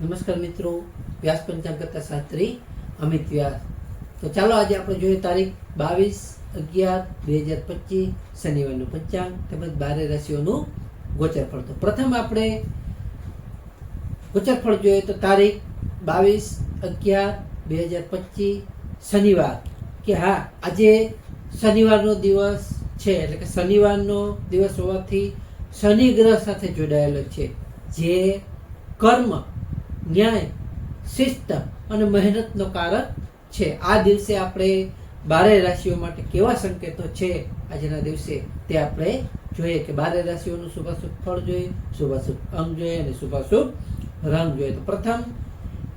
નમસ્કાર મિત્રો, વ્યાસ પંચાંગ કરતા શાસ્ત્રી, અમિત વ્યાસ. તો ચાલો આજે આપણે જોઈએ તારીખ બાવીસ અગિયાર બે હજાર પચીસ, શનિવારનું પંચાંગ તેમજ બારે રાશિઓનું ગોચરફળ. તો પ્રથમ આપણે ગોચરફળ જોઈએ તો તારીખ બાવીસ અગિયાર બે હજાર પચીસ, શનિવાર. કે હા, આજે શનિવારનો દિવસ છે, એટલે કે શનિવારનો દિવસ હોવાથી શનિ ગ્રહ સાથે જોડાયેલો છે. જે કર્મ ન્યાય, શિસ્ત અને મહેનતનો કારક છે. આ દિવસે આપણે બારે રાશિઓ માટે કેવા સંકેતો છે? આજના દિવસે તે આપણે જોઈએ કે બારે રાશિઓનું શુભાશુભ ફળ જોઈએ, શુભાશુભ અંગ જોઈએ અને શુભાશુભ રંગ જોઈએ. તો પ્રથમ,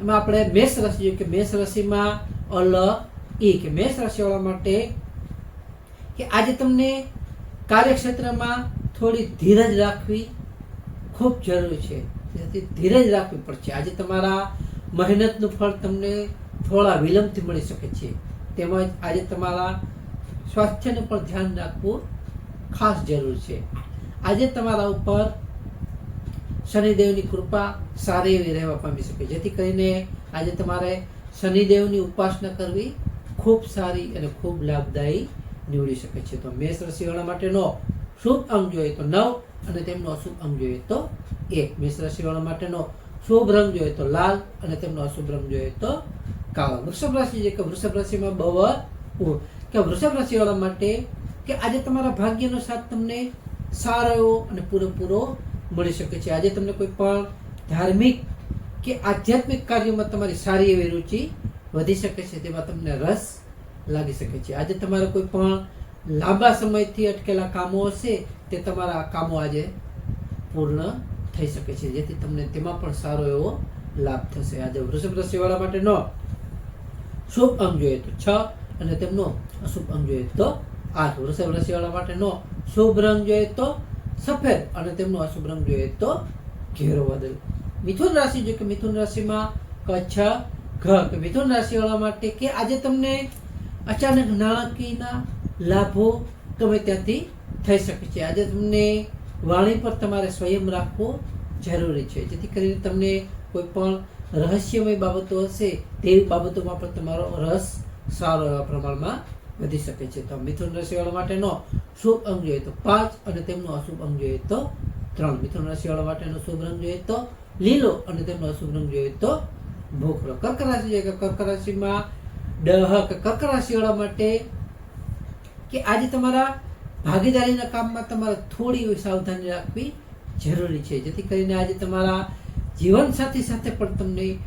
એમાં આપણે મેષ રાશિ જોઈએ કે મેષ રાશિમાં અલ, ઈ કે મેષ રાશિવાળા માટે કે આજે તમને કાર્યક્ષેત્રમાં થોડી ધીરજ રાખવી ખૂબ જરૂરી છે. જેથી ધીરજ રાખવી પડશે. આજે તમારા મહેનતનું ફળ તમને થોડા વિલંબથી મળી શકે છે. તેમજ આજે તમારા સ્વાસ્થ્યનું પણ ધ્યાન રાખવું ખાસ જરૂર છે. આજે તમારા ઉપર શનિદેવની કૃપા સારી એવી રહેવા પામી શકે, જેથી કરીને આજે તમારે શનિદેવની ઉપાસના કરવી ખૂબ સારી અને ખૂબ લાભદાયી નીવડી શકે છે. તો મેષ રસીવાળા માટેનો શુભ અંગ જોઈએ તો નવ અને તેમનો અશુભ અંગ જોઈએ તો એક મેષ રાશિવાળા માટેનો શુભ રંગ જોઈએ તો લાલ અને તેમનો અશુભ રંગ જોઈએ તો કાળો. વૃષભ રાશિ છે કે વૃષભ રાશિમાં બવર કે વૃષભ રાશિવાળા માટે કે આજે તમારા ભાગ્યનો સાથ તમને સારો એવો અને પૂરેપૂરો મળી શકે છે. આજે તમને કોઈ પણ ધાર્મિક કે આધ્યાત્મિક કાર્યોમાં તમારી સારી એવી રુચિ વધી શકે છે, તેમાં તમને રસ લાગી શકે છે. આજે તમારે કોઈ પણ લાંબા સમયથી અટકેલા કામો હશે, તે તમારા કામો આજે પૂર્ણ થઈ શકે છે. જેથી તમને તેમાં પણ સારો એવો લાભ થશે. આજે વૃષભ રાશિવાળા માટે નો શુભ અંગ જોઈએ તો છ અને તેમનો અશુભ અંગ જોઈએ તો આઠ. વૃષભ રાશિવાળા માટે નો શુભ રંગ જોઈએ તો સફેદ અને તેમનો અશુભ રંગ જોઈએ તો ઘેરો બદલ મિથુન રાશિ જો કે મિથુન રાશિમાં કચ્છ ઘ કે મિથુન રાશિવાળા માટે કે આજે તમને અચાનક નાણાકીયના લાભો ગમે ત્યાંથી થઈ શકે છે. આજે તમને વાણી પર તમારે સ્વયં રાખવો જરૂરી છે. જેથી કરીને તમને કોઈ પણ રહસ્યમય બાબતો હશે તેવી બાબતોમાં પણ તમારો રસ સારો એવા પ્રમાણમાં વધી શકે છે. તો મિથુન રાશિવાળા માટેનો શુભ અંગ જોઈએ તો પાંચ અને તેમનો અશુભ અંગ જોઈએ તો ત્રણ. મિથુન રાશિવાળા માટેનો શુભ રંગ જોઈએ તો લીલો અને તેમનો અશુભ રંગ જોઈએ તો ભોખરો. કર્ક રાશિ છે કે કર્ક રાશિમાં ડહક કર્ક રાશિવાળા માટે કે આજે તમારા ભાગીદારીના કામમાં તમારે થોડી સાવધાની રાખવી જરૂરી છે. જેથી કરીને આજે તમારા જીવનસાથી સાથે પણ તમને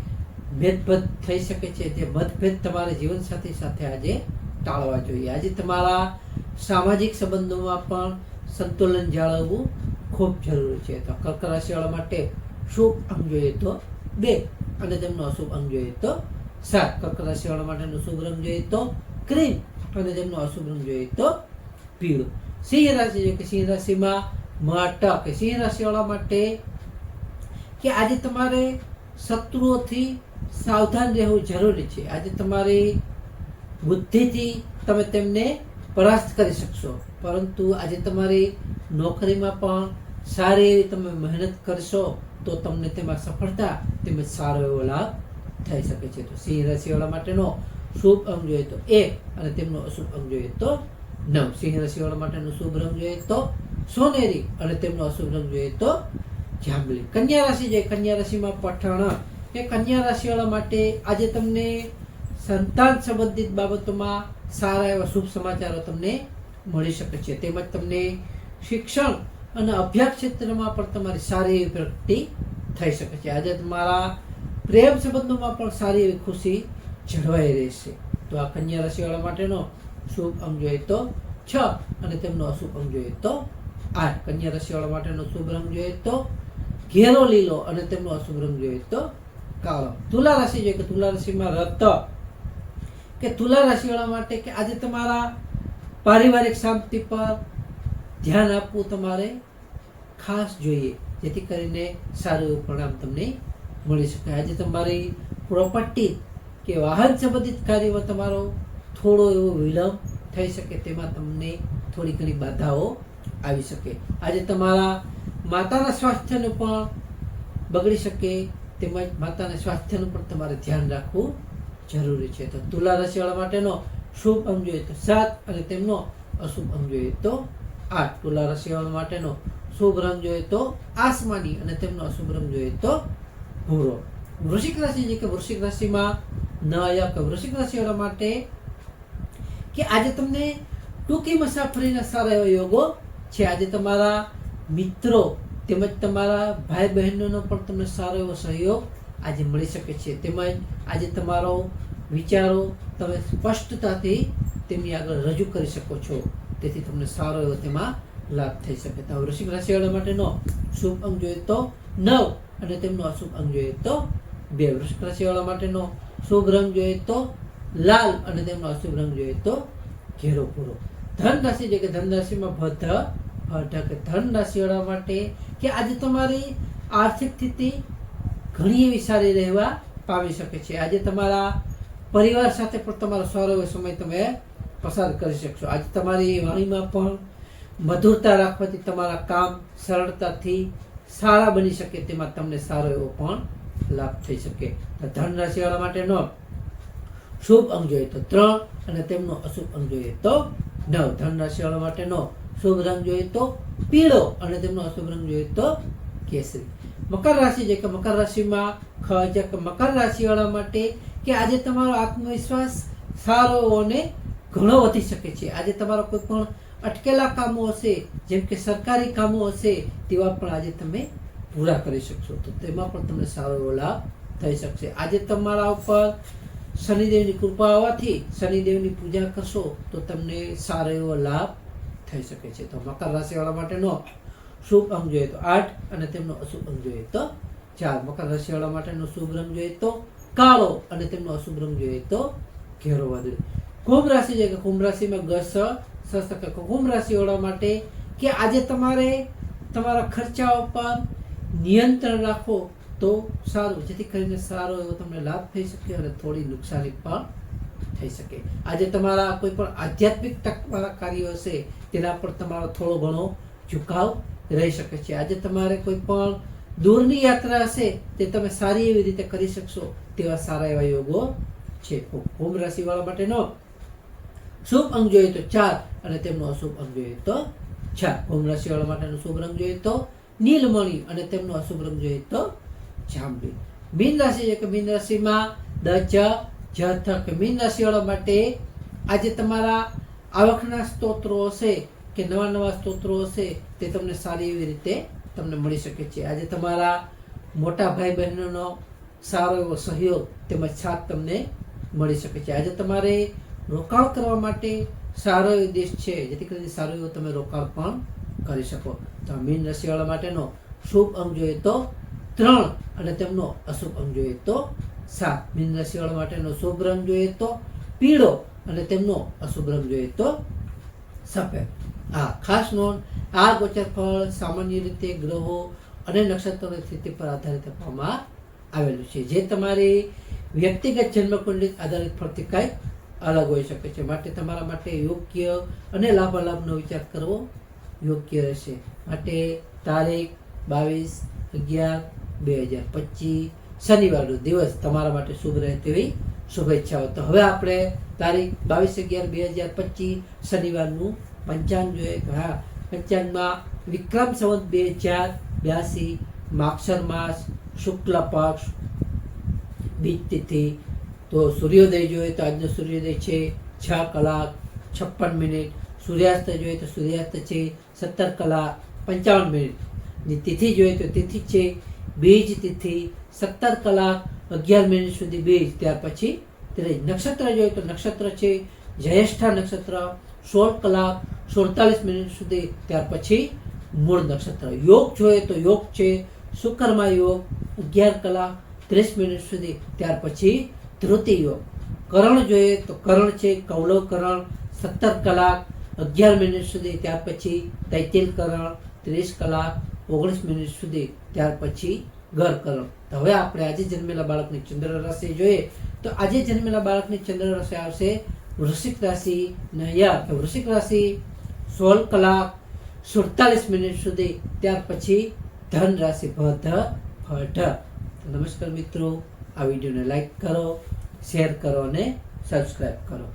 ભેદભેદ થઈ શકે છે. તે મતભેદ તમારે જીવનસાથી સાથે આજે ટાળવા જોઈએ. આજે તમારા સામાજિક સંબંધોમાં પણ સંતુલન જાળવવું ખૂબ જરૂરી છે. તો કર્ક રાશિવાળા માટે શુભ અંગ જોઈએ તો બે અને તેમનો અશુભ અંગ જોઈએ તો સાત. કર્ક રાશિવાળા માટેનો શુભ રંગ જોઈએ તો ક્રીમ અને તેમનો અશુભ રંગ જોઈએ તો પીળો. સિંહ રાશિ, જો કે સિંહ રાશિમાં માટક સિંહ રાશિવાળા માટે કે આજે તમારે શત્રુઓથી સાવધાન રહેવું જરૂરી છે. આજે તમારી બુદ્ધિથી તમે તેમને પરાસ્ત કરી શકશો. પરંતુ આજે તમારી નોકરીમાં પણ સારી એવી તમે મહેનત કરશો તો તમને તેમાં સફળતા તેમજ સારો એવો લાભ થઈ શકે છે. તો સિંહ રાશિવાળા માટેનો શુભ અંગ જોઈએ તો એક અને તેમનો અશુભ અંગ જોઈએ તો નવ. સિંહ રાશિવાળા માટેનો શુભ રંગ જોઈએ તો સોનેરી અને તેમનો અશુભ રંગ જોઈએ તો જાંબલી. કન્યા રાશિ જે કન્યા રાશિમાં પઠાણ, એ કન્યા રાશિવાળા માટે આજે તમને સંતાન સંબંધિત બાબતોમાં સારા એવા શુભ સમાચારો તમને મળી શકે છે. તેમજ તમને શિક્ષણ અને અભ્યાસ ક્ષેત્રમાં પણ તમારી સારી એવી પ્રગતિ થઈ શકે છે. આજે તમારા પ્રેમ સંબંધોમાં પણ સારી એવી ખુશી જળવાઈ રહેશે. તો આ કન્યા રાશિવાળા માટેનો શુભ અંગ જોઈએ તો છ અને તેમનો અશુભ અંગ જોઈએ તો આઠ કન્યા રાશિવાળા માટેનો શુભ રંગ જોઈએ તો ઘેરો લીલો અને તેમનો અશુભ રંગ જોઈએ તો કાળો. તુલા રાશિ જોઈએ કે તુલા રાશિમાં રત. કે તુલા રાશિવાળા માટે કે આજે તમારા પારિવારિક શાંતિ પર ધ્યાન આપવું તમારે ખાસ જોઈએ, જેથી કરીને સારું એવું પરિણામ તમને મળી શકે આજે તમારી પ્રોપર્ટી કે વાહન સંબંધિત કાર્યમાં તમારો થોડો એવો વિલંબ થઈ શકે, તેમાં તમને થોડી ઘણી બાધાઓ આવી શકે. આજે તમારા માતાના સ્વાસ્થ્યનું પણ બગડી શકે, તેમજ માતાના સ્વાસ્થ્યનું પણ તમારે ધ્યાન રાખવું જરૂરી છે. તો તુલા રાશિવાળા માટેનો શુભ અંગ જોઈએ તો સાત અને તેમનો અશુભ અંગ જોઈએ તો આઠ. તુલા રાશિવાળા માટેનો શુભ રંગ જોઈએ તો આસમાની અને તેમનો અશુભ રંગ જોઈએ તો ભૂરો. વૃશ્ચિક રાશિ છે કે વૃશ્ચિક રાશિમાં ન આવ્યા કે વૃશ્ચિક રાશિવાળા માટે કે આજે તમને ટૂંકી મુસાફરીના સારા એવા યોગો છે. આજે તમારા મિત્રો તેમજ તમારા ભાઈ બહેનોનો પણ તમને સારો એવો સહયોગ આજે મળી શકે છે. તેમજ આજે તમારો વિચારો તમે સ્પષ્ટતાથી તેમની આગળ રજૂ કરી શકો છો. તેથી તમને સારો એવો તેમાં લાભ થઈ શકે. તો વૃશ્ચિક રાશિવાળા માટેનો શુભ અંગ જોઈએ તો નવ અને તેમનો અશુભ અંગ જોઈએ તો બે. વૃશ્ચિક રાશિવાળા માટેનો શુભ રંગ જોઈએ તો લાલ અને તેમનો અશુભ રંગ જોઈએ તો ઘેરો પૂરો ધન રાશિ જે કે ધન રાશિમાં ભદ્ર ભટ્ટ કે ધન રાશિવાળા માટે કે આજે તમારી આર્થિક સ્થિતિ ઘણી એવી સારી રહેવા પામી શકે છે. આજે તમારા પરિવાર સાથે પણ તમારો સારો એવો સમય તમે પસાર કરી શકશો. આજે તમારી વાણીમાં પણ મધુરતા રાખવાથી તમારા કામ સરળતાથી સારા બની શકે, તેમાં તમને સારો એવો પણ લાભ થઈ શકે. તો ધન રાશિવાળા માટેનો શુભ અંગ જોઈએ તો ત્રણ અને તેમનો અશુભ અંગ જોઈએ તો નવ. ધન રાશિવાળા માટેનો શુભ રંગ જોઈએ તો પીળો અને તેમનો અશુભ રંગ જોઈએ તો કેસરી. મકર રાશિ છે કે મકર રાશિમાં ખ છે કે મકર રાશિવાળા માટે કે આજે તમારો આત્મવિશ્વાસ સારો અને ઘણો વધી શકે છે. આજે તમારો કોઈ પણ અટકેલા કામો હશે, જેમ કે સરકારી કામો હશે, તેવા પણ આજે તમે પૂરા કરી શકશો. તો તેમાં પણ તમને સારો એવો લાભ થઈ શકશે. આજે તમારા ઉપર શનિદેવની કૃપા હોવાથી શનિદેવની પૂજા કરશો તો તમને સારો એવો લાભ થઈ શકે છે. તો મકર રાશિવાળા માટેનો શુભ અંગ જોઈએ તો આઠ અને તેમનો અશુભ અંગ જોઈએ તો ચાર. મકર રાશિવાળા માટેનો શુભ રંગ જોઈએ તો કાળો અને તેમનો અશુભ રંગ જોઈએ તો ઘેરો વાદળી. કુંભ રાશિ છે કે કુંભ રાશિમાં ગસ સસ્ત કુંભ રાશિવાળા માટે કે આજે તમારે તમારા ખર્ચાઓ પર નિયંત્રણ રાખો તો સારું. જેથી કરીને સારો એવો તમને લાભ થઈ શકે અને થોડી નુકસાની પણ થઈ શકે. આજે તમારા કોઈ પણ આધ્યાત્મિક તકવાળા કાર્યો હશે તેના પર તમારો થોડો ઘણો ઝુકાવ રહી શકે છે. આજે તમારે કોઈ પણ દૂરની યાત્રા હશે, તે તમે સારી એવી રીતે કરી શકશો તેવા સારા એવા યોગો છે. કુંભ રાશિવાળા માટેનો શુભ અંગ જોઈએ તો ચાર અને તેમનો અશુભ અંગ જોઈએ તો ચાર. કુંભ રાશિવાળા માટેનો શુભ રંગ જોઈએ તો નીલમણી અને તેમનો અશુભ રંગ જોઈએ તો જાંબલી. મીન રાશિ છે કે મીન રાશિમાં દ ચ જ, થ મીન રાશિવાળા માટે આજે તમારા આવકના સ્તોત્રો હશે કે નવા નવા સ્તોત્રો હશે તે તમને સારી એવી રીતે તમને મળી શકે છે. આજે તમારા મોટા ભાઈ બહેનોનો સારો એવો સહયોગ તેમજ સાથ તમને મળી શકે છે. આજે તમારે રોકાણ કરવા માટે સારો એવો દેશ છે, જેથી કરીને સારું એવું તમે રોકાણ પણ કરી શકો. તો મીન રસીવાળા માટેનો શુભ અંગ જોઈએ તો ત્રણ અને તેમનો અશુભ અંગ જોઈએ તો સાત. મીન રસીવાળા માટેનો શુભ રંગ જોઈએ તો પીળો અને તેમનો અશુભ રંગ જોઈએ તો સફેદ આ ખાસ નોંધ, આ ગોચર ફળ સામાન્ય રીતે ગ્રહો અને નક્ષત્રોની સ્થિતિ પર આધારિત આપવામાં આવેલું છે. જે તમારી વ્યક્તિગત જન્મકુંડલી આધારિત ફળથી કંઈક અલગ હોઈ શકે છે. માટે તમારા માટે યોગ્ય અને લાભાલાભનો વિચાર કરવો યોગ્ય રહેશે. માટે તારીખ, બાવીસ, અગિયાર, બે હજાર પચીસ, શનિવારનો દિવસ તમારા માટે શુભ રહે તેવી શુભેચ્છાઓ. તો હવે આપણે તારીખ બાવીસ અગિયાર બે હજાર પચીસ શનિવારનું પંચાંગ જોઈએ. હા, પંચાંગમાં વિક્રમ સંવત બે હજાર બ્યાસી માક્ષર માસ શુક્લ પક્ષ, બીજ તિથિ. તો સૂર્યોદય જોઈએ તો આજનો સૂર્યોદય છે છ કલાક છપ્પન મિનિટ. સૂર્યાસ્ત જોઈએ તો સૂર્યાસ્ત છે સત્તર કલાક પંચાવન મિનિટ. ની તિથિ જોઈએ તો તિથિ છે બીજ તિથિ સત્તર કલાક અગિયાર મિનિટ સુધી બીજ ત્યાર પછી ત્રીજ નક્ષત્ર જોઈએ તો નક્ષત્ર છે, જ્યેષ્ઠા નક્ષત્ર, સોળ કલાક સુડતાલીસ મિનિટ સુધી. ત્યાર પછી મૂળ નક્ષત્ર. યોગ જોઈએ તો યોગ છે શુક્રમાં યોગ, અગિયાર કલાક ત્રીસ મિનિટ સુધી. ત્યાર પછી ધૃતિ યોગ. કરણ જોઈએ તો કરણ છે કૌલવ કરણ, સત્તર કલાક અગિયાર મિનિટ સુધી. ત્યાર પછી તૈતિલ કરણ, ત્રીસ કલાક ઓગણીસ મિનિટ સુધી. ત્યાર પછી ગર કરણ. તો હવે આપણે આજે જન્મેલા બાળકની ચંદ્ર રાશિ જોઈએ, તો આજે જન્મેલા બાળકની ચંદ્ર રાશિ આવશે વૃશ્ચિક રાશિ નયા કે વૃશ્ચિક રાશિ સોળ કલાક સુડતાલીસ મિનિટ સુધી, ત્યાર પછી ધન રાશિ ભધ ફઢ નમસ્કાર મિત્રો, આ વિડીયોને લાઈક કરો, શેર કરો અને સબસ્ક્રાઈબ કરો.